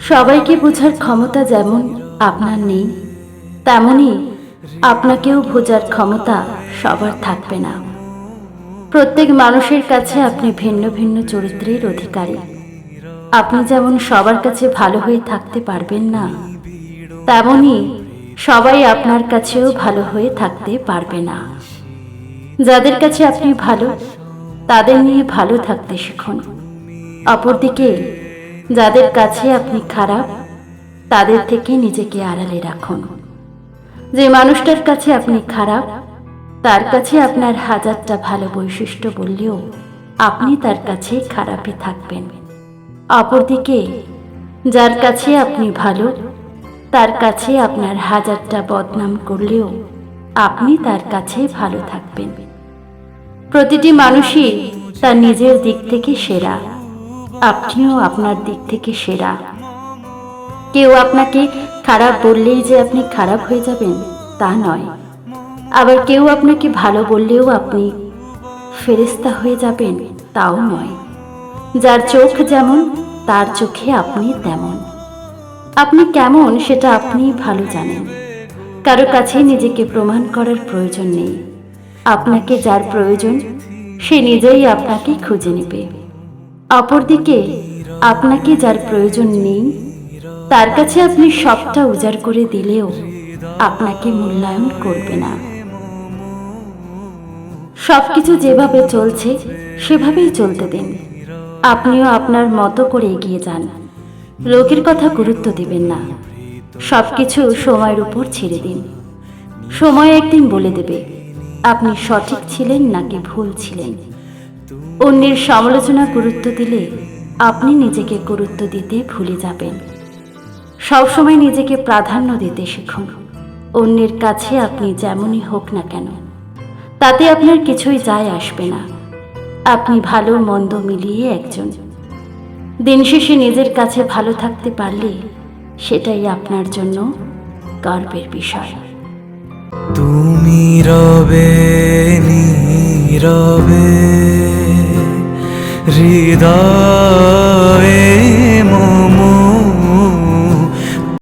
সবাইকে বোঝার ক্ষমতা যেমন আপনার নেই, তেমনি আপনাকেও বোঝার ক্ষমতা সবার থাকবে না। প্রত্যেক মানুষের কাছে আপনি ভিন্ন ভিন্ন চরিত্রের অধিকারী। আপনি যেমন সবার কাছে ভালো হয়ে থাকতে পারবেন না, তেমনি সবাই আপনার কাছেও ভালো হয়ে থাকতে পারবে না। যাদের কাছে আপনি ভালো, তাদের নিয়ে ভালো থাকতে শিখুন। অপরদিকে যাদের কাছে আপনি খারাপ, তাদের থেকে নিজেকে আড়ালে রাখুন। যে মানুষটার কাছে আপনি খারাপ, তার কাছে আপনার হাজারটা ভালো বৈশিষ্ট্য বললেও আপনি তার কাছে খারাপই থাকবেন। অপরদিকে, যার কাছে আপনি ভালো, তার কাছে আপনার হাজারটা বদনাম করলেও আপনি তার কাছে ভালো থাকবেন। প্রতিটি মানুষই তার নিজের দিক থেকে সেরা। আপনিও আপনার দিক থেকে সেরা। কেউ আপনাকে খারাপ বললেই যে আপনি খারাপ হয়ে যাবেন, তা নয়। আবার কেউ আপনাকে ভালো বললেও আপনি ফেরেস্তা হয়ে যাবেন, তাও নয়। যার চোখ যেমন, তার চোখে আপনি তেমন। আপনি কেমন সেটা আপনি ভালো জানেন। কারও কাছে নিজেকে প্রমাণ করার প্রয়োজন নেই। আপনাকে যার প্রয়োজন, সে নিজেই আপনাকে খুঁজে নেবে। অপরদিকে, আপনাকে যার প্রয়োজন নেই, তার কাছে আপনি সবটা উজাড় করে দিলেও আপনাকে মূল্যায়ন করবে না। সবকিছু যেভাবে চলছে, সেভাবেই চলতে দিন। আপনিও আপনার মতো করে এগিয়ে যান। লোকের কথা গুরুত্ব দিবেন না। সবকিছু সময়ের উপর ছেড়ে দিন। সময় একদিন বলে দেবে, আপনি সঠিক ছিলেন নাকি ভুল ছিলেন। অন্যের সমালোচনা গুরুত্ব দিলে আপনি নিজেকে গুরুত্ব দিতে ভুলে যাবেন। সবসময় নিজেকে প্রাধান্য দিতে শিখুন। অন্যের কাছে আপনি যেমনই হোক না কেন, তাতে আপনার কিছুই যায় আসবে না। আপনি ভালো মন্দ মিলিয়ে একজন। দিন শেষে নিজের কাছে ভালো থাকতে পারলে সেটাই আপনার জন্য গর্বের বিষয়। তুমি রবে, নীরবে। হৃদয়ে